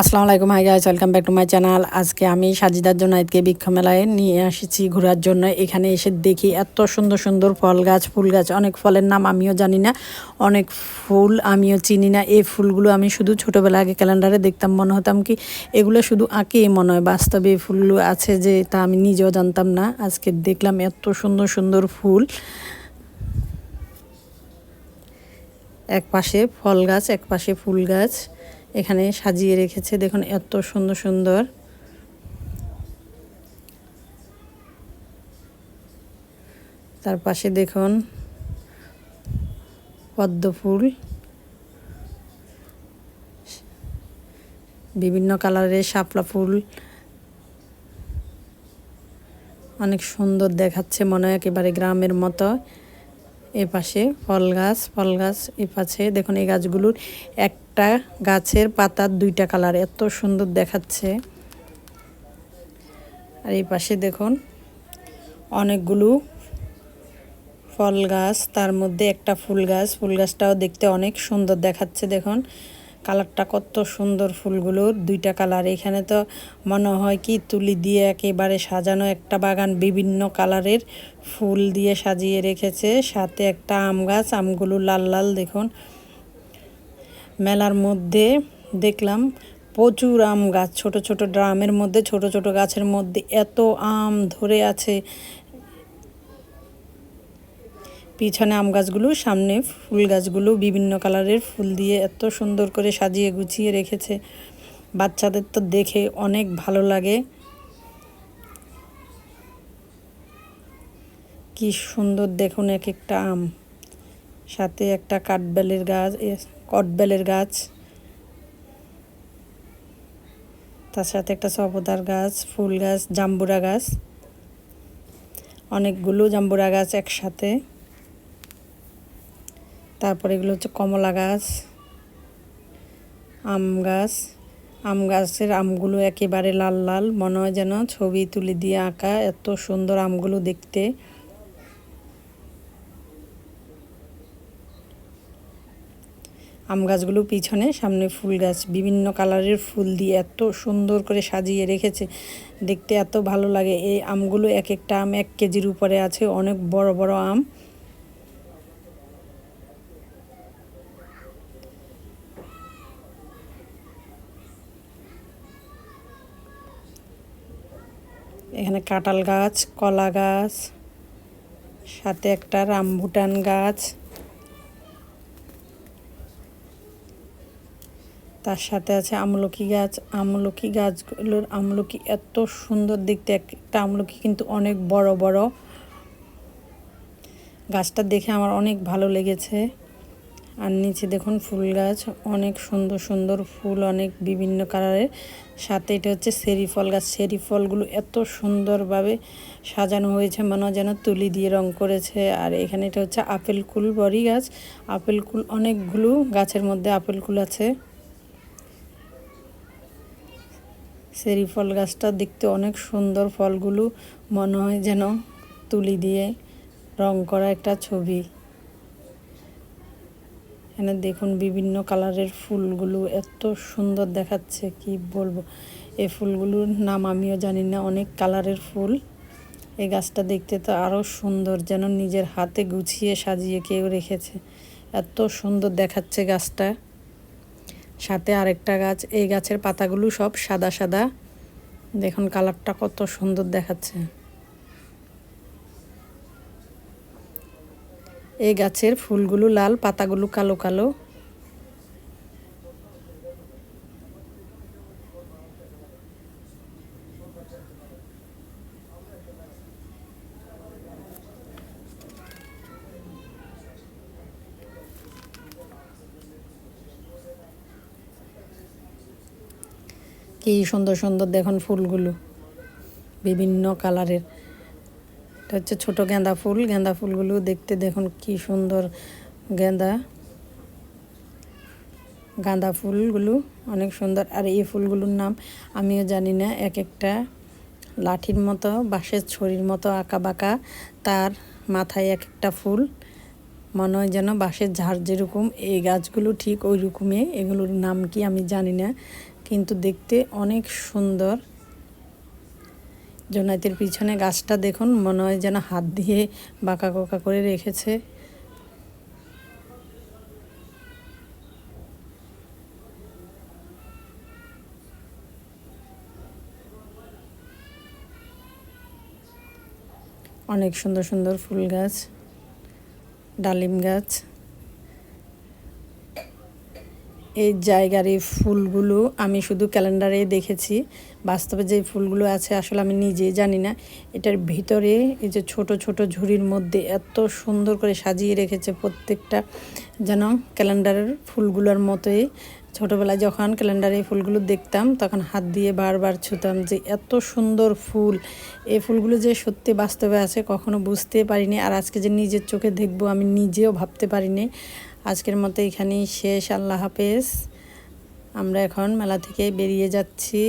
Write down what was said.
আসসালামু আলাইকুম hi guys welcome back to my channel আজকে আমি সাজিদার জন্য আজকে বৃক্ষ মেলায় নিয়ে এসেছি ঘোরার জন্য। এখানে এসে দেখি এত সুন্দর সুন্দর ফল গাছ, ফুল গাছ। অনেক ফলের নাম আমিও জানি না, অনেক ফুল আমিও চিনি না। এই ফুলগুলো আমি শুধু ছোটোবেলা আগে ক্যালেন্ডারে দেখতাম, মনে হতাম কি এগুলো শুধু আঁকে মনে হয়। বাস্তবে এই ফুলগুলো আছে যে তা আমি নিজেও জানতাম না। আজকে দেখলাম এত সুন্দর সুন্দর ফুল। এক পাশে ফল গাছ, এক পাশে ফুল গাছ। এখানে সাজিয়ে রেখেছে। দেখুন, এত সুন্দর সুন্দর। তার পাশে দেখুন, পদ্ম ফুল। বিভিন্ন কালারের শাপলা ফুল। অনেক সুন্দর দেখাচ্ছে মনে হয় একেবারে গ্রামের মতো। এ পাশে ফল গাছ ফল গাছ এ পাশে দেখুন, এই গাছগুলোর একটা গাছের পাতার দুইটা কালার, এত সুন্দর দেখাচ্ছে। আর এই পাশে দেখুন, অনেকগুলো ফল গাছ, তার মধ্যে একটা ফুল গাছ। ফুল গাছটাও দেখতে অনেক সুন্দর দেখাচ্ছে, দেখুন। কালারটা কত সুন্দর ফুলগুলোর দুইটা কালার। এখানে তো মনে হয় কি তুলি দিয়ে একেবারে সাজানো একটা বাগান, বিভিন্ন কালারের ফুল দিয়ে সাজিয়ে রেখেছে। সাথে একটা আম গাছ, আমগুলো লাল লাল, দেখুন। মেলার মধ্যে দেখলাম প্রচুর আম গাছ, ছোট ছোট ড্রামের মধ্যে, ছোট ছোট গাছের মধ্যে এত আম ধরে আছে। পিছনে আম গাছগুলো, সামনে ফুল গাছগুলো বিভিন্ন কালারের ফুল দিয়ে এত সুন্দর করে সাজিয়ে গুছিয়ে রেখেছে। বাচ্চাদের তো দেখে অনেক ভালো লাগে। কি সুন্দর দেখুন এক একটা আম। সাথে একটা কাঠবেলের গাছ কটবেলের গাছ। তার সাথে একটা সপদার গাছ, ফুল গাছ, জাম্বুরা গাছ। অনেকগুলো জাম্বুরা গাছ একসাথে। তারপরে এগুলো হচ্ছে কমলা গাছ, আম গাছ। আম গাছের আমগুলো একেবারে লাল লাল, মনে হয় যেন ছবি তুলে দিয়ে আঁকা এত সুন্দর আমগুলো দেখতে। আম গাছগুলো পিছনে, সামনে ফুল গাছ, বিভিন্ন কালারের ফুল দিয়ে এত সুন্দর করে সাজিয়ে রেখেছে। দেখতে এত ভালো লাগে। এই আমগুলো এক একটা আম এক কেজির উপরে আছে, অনেক বড় বড় আম। এখানে কাঁঠাল গাছ, কলা গাছ, সাথে একটা রামভুটান গাছ। তার সাথে আছে আমলকি গাছ। আমলকি গাছগুলোর আমলকি এত সুন্দর দেখতে, একটা আমলকি কিন্তু অনেক বড় বড়। গাছটা দেখে আমার অনেক ভালো লেগেছে। আর নিচে দেখুন ফুল গাছ, অনেক সুন্দর সুন্দর ফুল, অনেক বিভিন্ন কালারের। সাথে এটা হচ্ছে সেরি ফল গাছ। সেরি ফলগুলো এত সুন্দরভাবে সাজানো হয়েছে, মনে যেন তুলি দিয়ে রং করেছে। আর এখানে এটা হচ্ছে আপেল কুল বড়ি গাছ। আপেল কুল অনেকগুলো গাছের মধ্যে আপেল কুল আছে। সেরি ফল গাছটা দেখতে অনেক সুন্দর ফলগুলো, মনে হয় যেন তুলি দিয়ে রং করা একটা ছবি। এখানে দেখুন বিভিন্ন কালারের ফুলগুলো এত সুন্দর দেখাচ্ছে, কি বলব? এই ফুলগুলোর নাম আমিও জানি না, অনেক কালারের ফুল। এই গাছটা দেখতে তো আরও সুন্দর, যেন নিজের হাতে গুছিয়ে সাজিয়ে কেউ রেখেছে। এত সুন্দর দেখাচ্ছে গাছটা। সাথে আরেকটা গাছ, এই গাছের পাতাগুলো সব সাদা সাদা। দেখুন কালারটা কত সুন্দর দেখাচ্ছে। এই গাছের ফুলগুলো লাল পাতাগুলো কালো কালো। কি সুন্দর সুন্দর দেখুন ফুলগুলো। বিভিন্ন কালারের। এটা হচ্ছে ছোট গেঁদা ফুল। গেঁদা ফুলগুলো দেখতে দেখুন কি সুন্দর গেঁদা। গাঁদা ফুলগুলো অনেক সুন্দর। আর এই ফুলগুলোর নাম আমিও জানি না, এক একটা লাঠির মতো, বাঁশের ছড়ির মতো, আঁকা বাঁকা। তার মাথায় এক একটা ফুল। মনে হয় যেন বাঁশের ঝাড় যেরকম। এই গাছগুলো ঠিক ওই রকমই এগুলোর নাম কি আমি জানি না। কিন্তু দেখতে অনেক সুন্দর। জোনাইতের পিছনে গাছটা দেখুন, মনে হয় যেন হাত দিয়ে বাঁকা কোকা করে রেখেছে। অনেক সুন্দর সুন্দর ফুল গাছ, ডালিম গাছ। এই জায়গার এই ফুলগুলো আমি শুধু ক্যালেন্ডারে দেখেছি। বাস্তবে যে ফুলগুলো আছে, আসলে আমি নিজে জানি না। এটার ভিতরে এই যে ছোট ছোট ঝুড়ির মধ্যে এত সুন্দর করে সাজিয়ে রেখেছে প্রত্যেকটা যেন ক্যালেন্ডারের ফুলগুলোর মতোই। ছোটোবেলায় যখন ক্যালেন্ডারে এই ফুলগুলো দেখতাম, তখন হাত দিয়ে বারবার ছুতাম যে এত সুন্দর ফুল। এই ফুলগুলো যে সত্যি বাস্তবে আছে, কখনো বুঝতে পারিনি। আর আজকে যে নিজের চোখে দেখব, আমি নিজেও ভাবতে পারিনি। আজকের মতো এখানেই শেষ। আল্লাহ হাফেজ। আমরা এখন মেলা থেকে বেরিয়ে যাচ্ছি।